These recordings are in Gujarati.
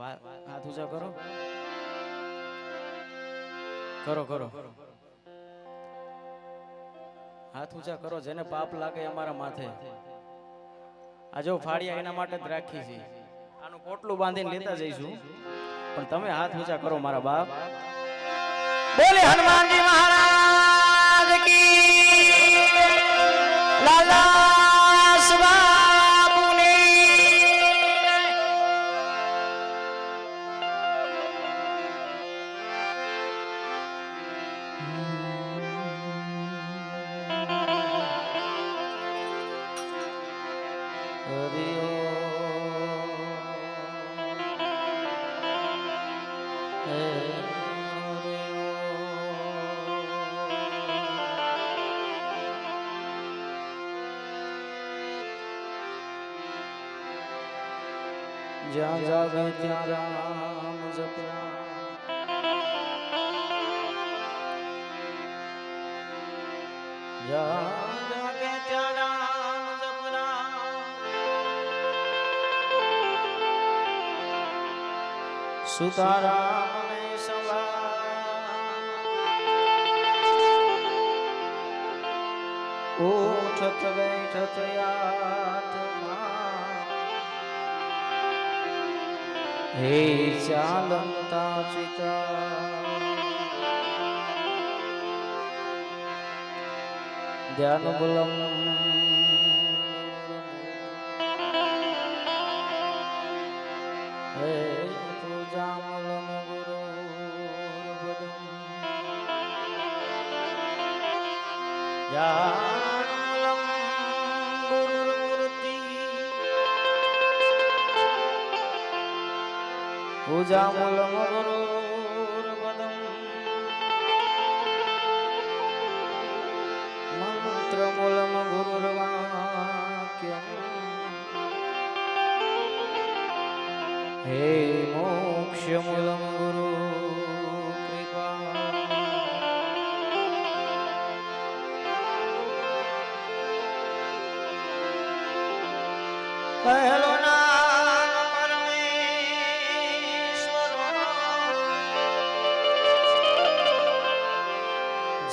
હાથ ઊંચા કરો. કરો કરો. હાથ ઊંચા કરો, જેને પાપ લાગે અમારા માથે. આ જો ફાળિયા એના માટે જ રાખી છે. આનું કોટલું બાંધીને લેતા જઈશું. પણ તમે હાથ ઊંચા કરો, મારા બાપ. બોલે હનુમાનજી મહારાજ! જ્યાં જાગે ત્યાં રામ જપરા જ્યાં સુતારામ ને સવા ઉઠત બેઠત હે ચાલંતા ચિતા. ધ્યાન બલમ પૂજામૂલમ ગુરુર્પદમ મંત્રમૂલમ ગુરુર્વાક્યમ હે મોક્ષમૂલમ ગુરુ પહેલો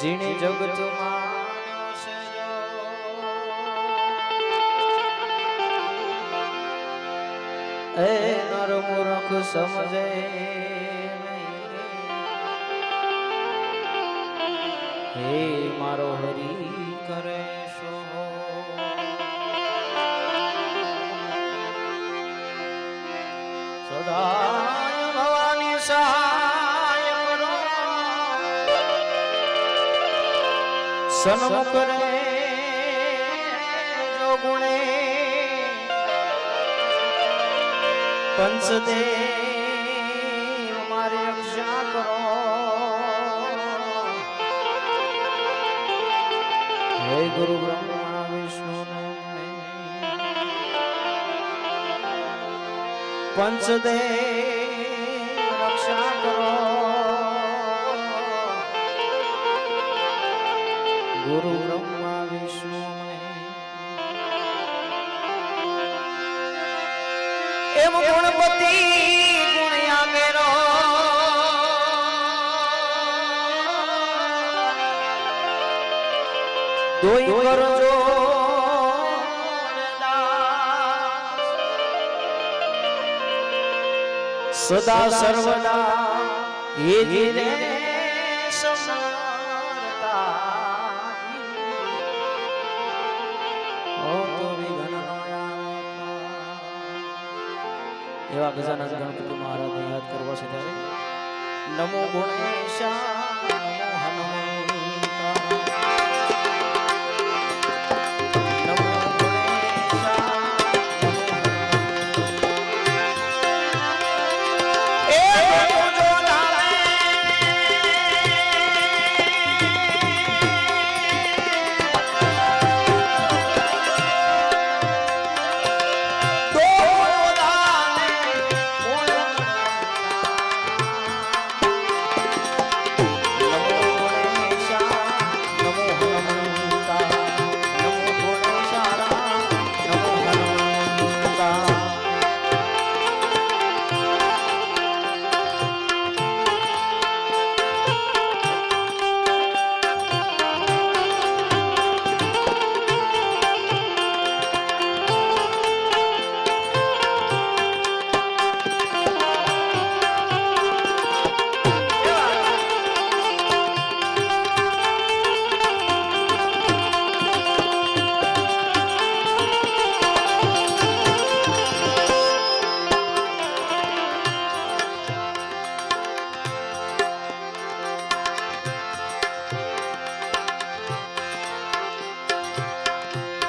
જીણે જગત માન્યો છે જો. એ નર મૂર્ખ સમજે હે મારો હરી કરે. સહાય કરો. સન્મુખ રે જો ગુણે હે ગુરુ બ્રહ્મા વિષ્ણુ પંચદેવ રક્ષા કરો ગુરુ બ્રહ્મા વિષ્ણુ એમ દોઈ કરજો. સદા સર્વદા એ જીને. એવા ગજાનંદ ગણપતિ મહારાજને યાદ કરવા છે ત્યારે. નમો ગુણેશા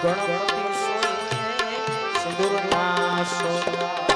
ગણપતિ સોય સિંદૂરના સોના